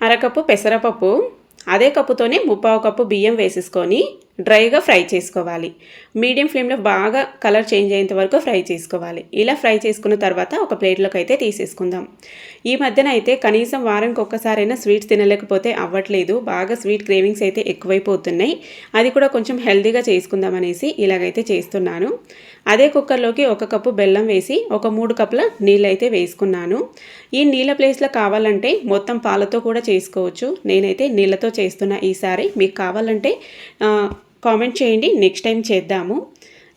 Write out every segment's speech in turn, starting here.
అరకప్పు పెసరపప్పు అదే కప్పుతోనే ముప్పావు కప్పు బియ్యం వేసేసుకొని డ్రైగా ఫ్రై చేసుకోవాలి. మీడియం ఫ్లేమ్లో బాగా కలర్ చేంజ్ అయ్యేంత వరకు ఫ్రై చేసుకోవాలి. ఇలా ఫ్రై చేసుకున్న తర్వాత ఒక ప్లేట్లోకి అయితే తీసేసుకుందాం. ఈ మధ్యన అయితే కనీసం వారానికి ఒక్కసారైనా స్వీట్స్ తినలేకపోతే అవ్వట్లేదు. బాగా స్వీట్ క్రేవింగ్స్ అయితే ఎక్కువైపోతున్నాయి. అది కూడా కొంచెం హెల్తీగా చేసుకుందాం అనేసి ఇలాగైతే చేస్తున్నాను. అదే కుక్కర్లోకి ఒక కప్పు బెల్లం వేసి ఒక మూడు కప్పుల నీళ్ళు అయితే వేసుకున్నాను. ఈ నీళ్ళ ప్లేస్లో కావాలంటే మొత్తం పాలతో కూడా చేసుకోవచ్చు. నేనైతే నీళ్ళతో చేస్తున్నా ఈసారి. మీకు కావాలంటే కామెంట్ చేయండి. నెక్స్ట్ టైం చేద్దాము.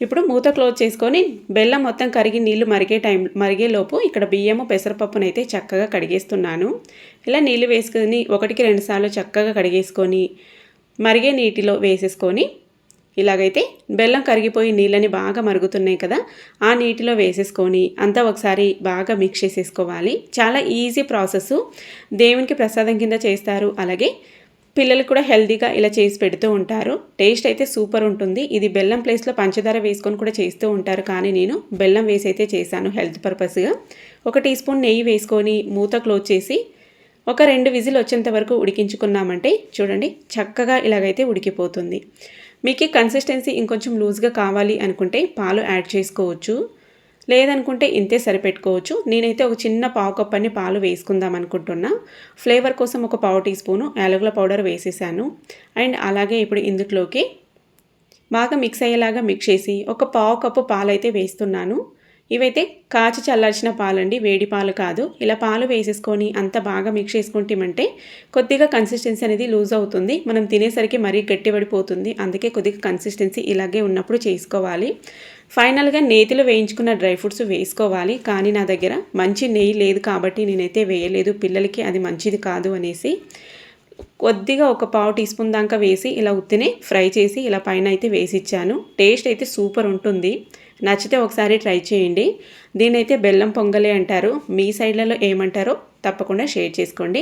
ఇప్పుడు మూత క్లోజ్ చేసుకొని బెల్లం మొత్తం కరిగి నీళ్ళు మరిగే టైం మరిగేలోపు ఇక్కడ బియ్యము పెసరపప్పునైతే చక్కగా కడిగేస్తున్నాను. ఇలా నీళ్ళు వేసుకొని ఒకటికి రెండు సార్లు చక్కగా కడిగేసుకొని మరిగే నీటిలో వేసేసుకొని ఇలాగైతే బెల్లం కరిగిపోయి నీళ్ళని బాగా మరుగుతున్నాయి కదా ఆ నీటిలో వేసేసుకొని అంతా ఒకసారి బాగా మిక్స్ చేసేసుకోవాలి. చాలా ఈజీ ప్రాసెస్ దేవునికి ప్రసాదం కింద చేస్తారు. అలాగే పిల్లలు కూడా హెల్తీగా ఇలా చేసి పెడుతూ ఉంటారు. టేస్ట్ అయితే సూపర్ ఉంటుంది. ఇది బెల్లం ప్లేస్లో పంచదార వేసుకొని కూడా చేస్తూ ఉంటారు. కానీ నేను బెల్లం వేసి అయితే చేశాను హెల్త్ పర్పస్గా ఒక టీ స్పూన్ నెయ్యి వేసుకొని మూత క్లోజ్ చేసి ఒక రెండు విజిల్ వచ్చేంత వరకు ఉడికించుకున్నామంటే చూడండి చక్కగా ఇలాగైతే ఉడికిపోతుంది. మీకు కన్సిస్టెన్సీ ఇంకొంచెం లూజ్గా కావాలి అనుకుంటే పాలు యాడ్ చేసుకోవచ్చు. లేదనుకుంటే ఇంతే సరిపెట్టుకోవచ్చు. నేనైతే ఒక చిన్న పావు కప్పని పాలు వేసుకుందాం అనుకుంటున్నా. ఫ్లేవర్ కోసం ఒక పావు టీ స్పూను యాలకుల పౌడర్ వేసేసాను. అండ్ అలాగే ఇప్పుడు ఇందులోకి బాగా మిక్స్ అయ్యేలాగా మిక్స్ చేసి ఒక పావు కప్పు పాలు అయితే వేస్తున్నాను. ఇవైతే కాచి చల్లార్చిన పాలండి వేడి పాలు కాదు. ఇలా పాలు వేసేసుకొని అంత బాగా మిక్స్ చేసుకుంటామంటే కొద్దిగా కన్సిస్టెన్సీ అనేది లూజ్ అవుతుంది. మనం తినేసరికి మరీ గట్టిపడిపోతుంది. అందుకే కొద్దిగా కన్సిస్టెన్సీ ఇలాగే ఉన్నప్పుడు చేసుకోవాలి. ఫైనల్గా నేతిలో వేయించుకున్న డ్రై ఫ్రూట్స్ వేసుకోవాలి. కానీ నా దగ్గర మంచి నెయ్యి లేదు కాబట్టి నేనైతే వేయలేదు. పిల్లలకి అది మంచిది కాదు అనేసి కొద్దిగా ఒక పావు టీ స్పూన్ దాకా వేసి ఇలా ఉత్తిని ఫ్రై చేసి ఇలా పైన అయితే వేసి ఇచ్చాను టేస్ట్ అయితే సూపర్ ఉంటుంది. నచ్చితే ఒకసారి ట్రై చేయండి. దీనైతే బెల్లం పొంగలే అంటారు. మీ సైడ్లలో ఏమంటారో తప్పకుండా షేర్ చేసుకోండి.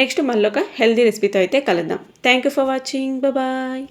నెక్స్ట్ మళ్ళీ ఒక హెల్దీ రెసిపీతో అయితే కలుద్దాం. Thank you for watching. Bye.